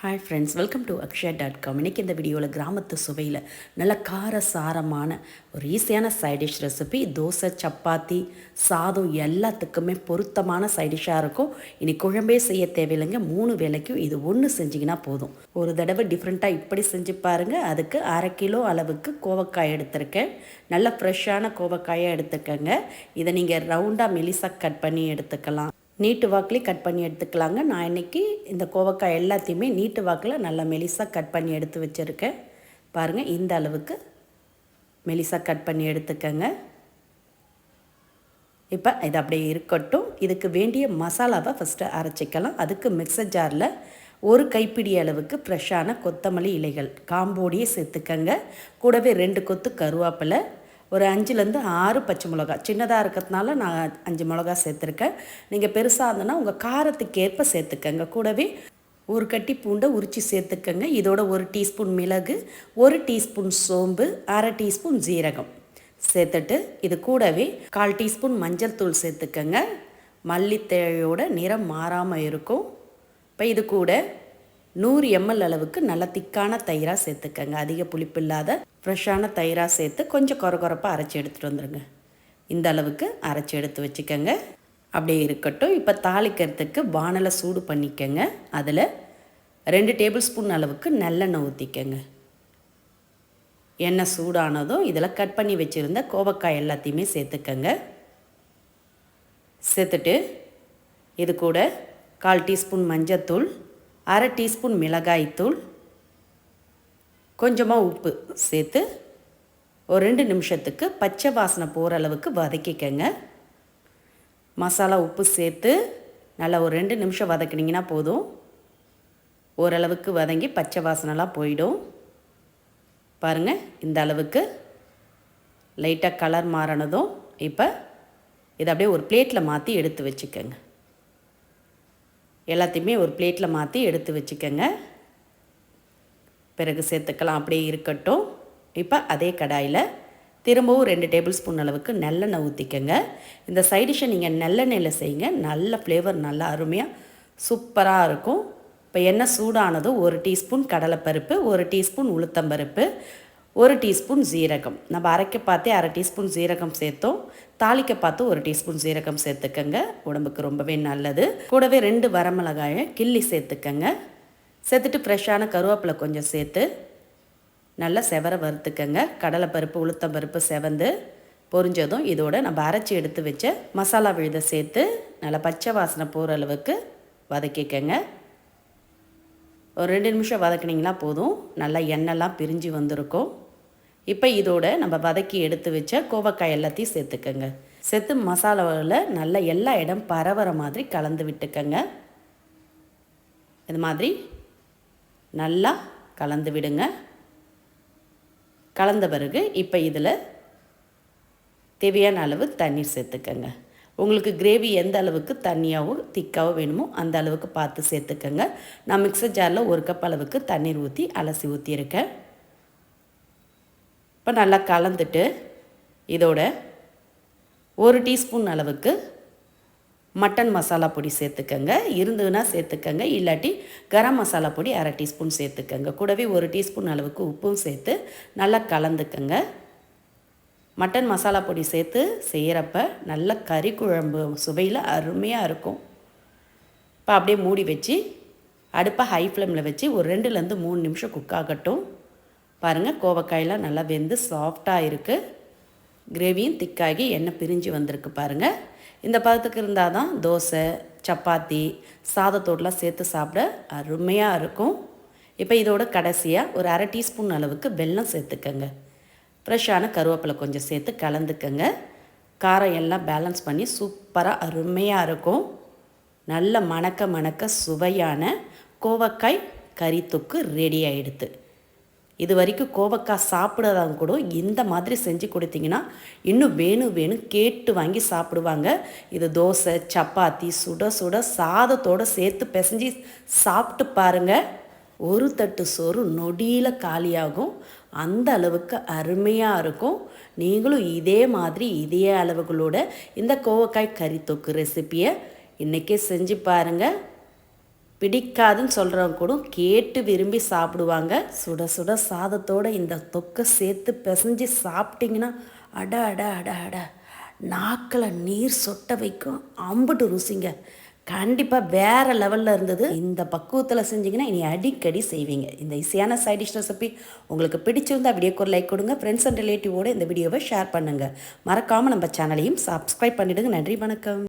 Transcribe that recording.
Hi friends welcome to Akshaya dot com இன்றைக்கி இந்த வீடியோவில் கிராமத்து சுவையில் நல்ல கார சாரமான ஒரு ஈஸியான சைடிஷ் ரெசிபி தோசை சப்பாத்தி சாதம் எல்லாத்துக்குமே பொருத்தமான சைடிஷாக இருக்கும். இனி குழம்பே செய்ய தேவையில்லைங்க. மூணு வேலைக்கும் இது ஒன்று செஞ்சிங்கன்னா போதும். ஒரு தடவை டிஃப்ரெண்ட்டாக இப்படி செஞ்சு பாருங்கள் அதுக்கு அரை கிலோ அளவுக்கு கோவக்காய் எடுத்திருக்கேன். நல்ல ஃப்ரெஷ்ஷான கோவக்காயை எடுத்துக்கோங்க. இதை நீங்கள் ரவுண்டாக மெலிசாக கட் பண்ணி எடுத்துக்கலாம். நீட்டு வாக்கிலே கட் பண்ணி எடுத்துக்கலாங்க. நான் இன்றைக்கி இந்த கோவக்காய் எல்லாத்தையுமே நீட்டு வாக்கில் நல்லா மெலிசாக கட் பண்ணி எடுத்து வச்சுருக்கேன். பாருங்கள் இந்த அளவுக்கு மெலிசாக கட் பண்ணி எடுத்துக்கங்க. இப்போ இது அப்படியே இருக்கட்டும். இதுக்கு வேண்டிய மசாலாவை ஃபஸ்ட்டு அரைச்சிக்கலாம். அதுக்கு மிக்சர் ஜாரில் ஒரு கைப்பிடி அளவுக்கு ஃப்ரெஷ்ஷான கொத்தமல்லி இலைகள் காம்போடியே சேர்த்துக்கங்க. கூடவே ரெண்டு கொத்து கருவேப்பிலை ஒரு அஞ்சுலேருந்து ஆறு பச்சை மிளகா. சின்னதாக இருக்கிறதுனால நான் அஞ்சு மிளகா சேர்த்துருக்கேன். நீங்கள் பெருசாக இருந்ததுன்னா உங்கள் காரத்துக்கேற்ப சேர்த்துக்கங்க. கூடவே ஒரு கட்டி பூண்டை உரித்து சேர்த்துக்கங்க. இதோட ஒரு டீஸ்பூன் மிளகு ஒரு டீஸ்பூன் சோம்பு அரை டீஸ்பூன் ஜீரகம் சேர்த்துட்டு இது கூடவே கால் டீஸ்பூன் மஞ்சள் தூள் சேர்த்துக்கங்க. மல்லித்தேழையோட நிறம் மாறாமல் இருக்கும். இப்போ இது கூட நூறு எம்எல் அளவுக்கு நல்ல திக்கான தயிராக சேர்த்துக்கங்க. அதிக புளிப்பு இல்லாத ஃப்ரெஷ்ஷான தயிராக சேர்த்து கொஞ்சம் குறப்பாக அரைச்சி எடுத்துகிட்டு வந்துடுங்க இந்த அளவுக்கு அரைச்சி எடுத்து வச்சுக்கோங்க. அப்படியே இருக்கட்டும். இப்போ தாளிக்கிறதுக்கு வானலை சூடு பண்ணிக்கங்க. அதில் ரெண்டு டேபிள் ஸ்பூன் அளவுக்கு நல்லெண்ணெய் ஊற்றிக்கங்க எண்ணெய் சூடானதும் இதில் கட் பண்ணி வச்சுருந்த கோவக்காய் எல்லாத்தையுமே சேர்த்துக்கங்க. சேர்த்துட்டு இது கூட கால் டீஸ்பூன் மஞ்சத்தூள் அரை டீஸ்பூன் மிளகாய்த்தூள் கொஞ்சமாக உப்பு சேர்த்து ஒரு ரெண்டு நிமிஷத்துக்கு பச்சை வாசனை போகிற அளவுக்கு வதக்கிக்கங்க. மசாலா உப்பு சேர்த்து நல்லா ஒரு ரெண்டு நிமிஷம் வதக்கினீங்கன்னா போதும். ஓரளவுக்கு வதங்கி பச்சை வாசனைலாம் போயிடும். பாருங்கள் இந்த அளவுக்கு லைட்டாக கலர் மாறினதும் இப்போ இதை அப்படியே ஒரு பிளேட்டில் மாற்றி எடுத்து வச்சுக்கோங்க. எல்லாத்தையுமே ஒரு பிளேட்டில் மாற்றி எடுத்து வச்சுக்கோங்க. பிறகு சேர்த்துக்கலாம். அப்படியே இருக்கட்டும். இப்போ அதே கடாயில் திரும்பவும் ரெண்டு டேபிள் ஸ்பூன் அளவுக்கு நல்லெண்ணெய் ஊற்றிக்கங்க இந்த சைடிஷை நீங்கள் நல்லெண்ணெயில் செய்யுங்க. நல்ல ஃப்ளேவர் நல்லா அருமையாக சூப்பராக இருக்கும். இப்போ எண்ணெய் சூடானதும் ஒரு டீஸ்பூன் கடலைப்பருப்பு ஒரு டீஸ்பூன் உளுத்தம்பருப்பு ஒரு டீஸ்பூன் ஜீரகம். நம்ம அரைக்க பார்த்தே அரை டீஸ்பூன் ஜீரகம் சேர்த்தோம். தாளிக்க பார்த்து ஒரு டீஸ்பூன் ஜீரகம் சேர்த்துக்கங்க. உடம்புக்கு ரொம்பவே நல்லது. கூடவே ரெண்டு வரமிளகாயை கிள்ளி சேர்த்துக்கங்க. சேர்த்துட்டு ஃப்ரெஷ்ஷான கருவேப்பிலை கொஞ்சம் சேர்த்து நல்லா செவர வறுத்துக்கங்க. கடலைப்பருப்பு உளுத்தம்பருப்பு செவந்து பொரிஞ்சதும் இதோட நம்ம அரைச்சி எடுத்து வச்ச மசாலா விழுத சேர்த்து நல்லா பச்சை வாசனை போகிற அளவுக்கு வதக்கிக்கங்க. ஒரு ரெண்டு நிமிஷம் வதக்குனிங்கன்னா போதும். நல்லா எண்ணெய்லாம் பிரிஞ்சு வந்திருக்கும். இப்போ இதோட நம்ம வதக்கி எடுத்து வச்ச கோவக்காய் எல்லாத்தையும் சேர்த்துக்கோங்க. சேர்த்து மசாலாவில் நல்ல எல்லா இடம் பரவற மாதிரி கலந்து விட்டுக்கங்க. இது மாதிரி நல்லா கலந்து விடுங்க. கலந்த பிறகு இப்போ இதில் தேவையான அளவு தண்ணீர் சேர்த்துக்கங்க. உங்களுக்கு கிரேவி எந்த அளவுக்கு தண்ணியாகவோ திக்காவோ வேணுமோ அந்த அளவுக்கு பார்த்து சேர்த்துக்கங்க. நான் மிக்சர் ஜாரில் ஒரு கப் அளவுக்கு தண்ணீர் ஊற்றி அலசி ஊற்றியிருக்கேன் இப்போ நல்லா கலந்துட்டு இதோட ஒரு டீஸ்பூன் அளவுக்கு மட்டன் மசாலா பொடி சேர்த்துக்கங்க. இருந்ததுன்னா சேர்த்துக்கங்க. இல்லாட்டி கரம் மசாலா பொடி அரை டீஸ்பூன் சேர்த்துக்கங்க. கூடவே ஒரு டீஸ்பூன் அளவுக்கு உப்பும் சேர்த்து நல்லா கலந்துக்கங்க. மட்டன் மசாலா பொடி சேர்த்து செய்கிறப்ப நல்ல கறி குழம்பு சுவையில் அருமையாக இருக்கும். இப்போ அப்படியே மூடி வச்சு அடுப்பை ஹை ஃப்ளேமில் வச்சு ஒரு ரெண்டுலேருந்து மூணு நிமிஷம் குக் ஆகட்டும். பாருங்கள் கோவக்காயெலாம் நல்லா வெந்து சாஃப்டாக இருக்குது கிரேவியும் திக்காகி எண்ணெய் பிரிஞ்சு வந்திருக்கு பாருங்கள் இந்த பதத்துக்கு இருந்தால் தான் தோசை சப்பாத்தி சாதத்தோடலாம் சேர்த்து சாப்பிட அருமையாக இருக்கும். இப்போ இதோட கடைசியாக ஒரு அரை டீஸ்பூன் அளவுக்கு வெல்லம் சேர்த்துக்கங்க. ஃப்ரெஷ்ஷான கருவேப்பிலை கொஞ்சம் சேர்த்து கலந்துக்கங்க. காரம் எல்லாம் பேலன்ஸ் பண்ணி சூப்பராக அருமையாக இருக்கும். நல்ல மணக்க மணக்க சுவையான கோவக்காய் கறி தொக்கு ரெடி ஆகிடுது இது வரைக்கும் கோவக்காய் சாப்பிடாதவங்க கூட இந்த மாதிரி செஞ்சு கொடுத்தீங்கன்னா இன்னும் வேணும் வேணும் கேட்டு வாங்கி சாப்பிடுவாங்க. இது தோசை சப்பாத்தி சுட சுட சாதத்தோடு சேர்த்து பிசைஞ்சு சாப்பிட்டு பாருங்கள் ஒரு தட்டு சோறு நொடியில் காலியாகும். அந்த அளவுக்கு அருமையாக இருக்கும். நீங்களும் இதே மாதிரி இதே அளவுகளோட இந்த கோவக்காய் கறி தொக்கு ரெசிப்பியை இன்றைக்கே செஞ்சு பாருங்கள் பிடிக்காதுன்னு சொல்கிறவங்க கூட கேட்டு விரும்பி சாப்பிடுவாங்க. சுட சுட சாதத்தோடு இந்த தொக்கை சேர்த்து பிசைஞ்சு சாப்பிட்டிங்கன்னா அட அட அட அட. நாக்கில் நீர் சொட்ட வைக்கும். அம்புட்டு ருசிங்க. கண்டிப்பாக வேறு லெவலில் இருந்தது. இந்த பக்குவத்தில் செஞ்சிங்கன்னா இனி அடிக்கடி செய்வீங்க. இந்த ஈஸியான சைட் டிஷ் ரெசிபி உங்களுக்கு பிடிச்சிருந்தா வீடியோக்கு ஒரு லைக் கொடுங்க. ஃப்ரெண்ட்ஸ் அண்ட் ரிலேட்டிவோடு இந்த வீடியோவை ஷேர் பண்ணுங்கள் மறக்காமல் நம்ம சேனலையும் சப்ஸ்கிரைப் பண்ணிவிடுங்க நன்றி வணக்கம்.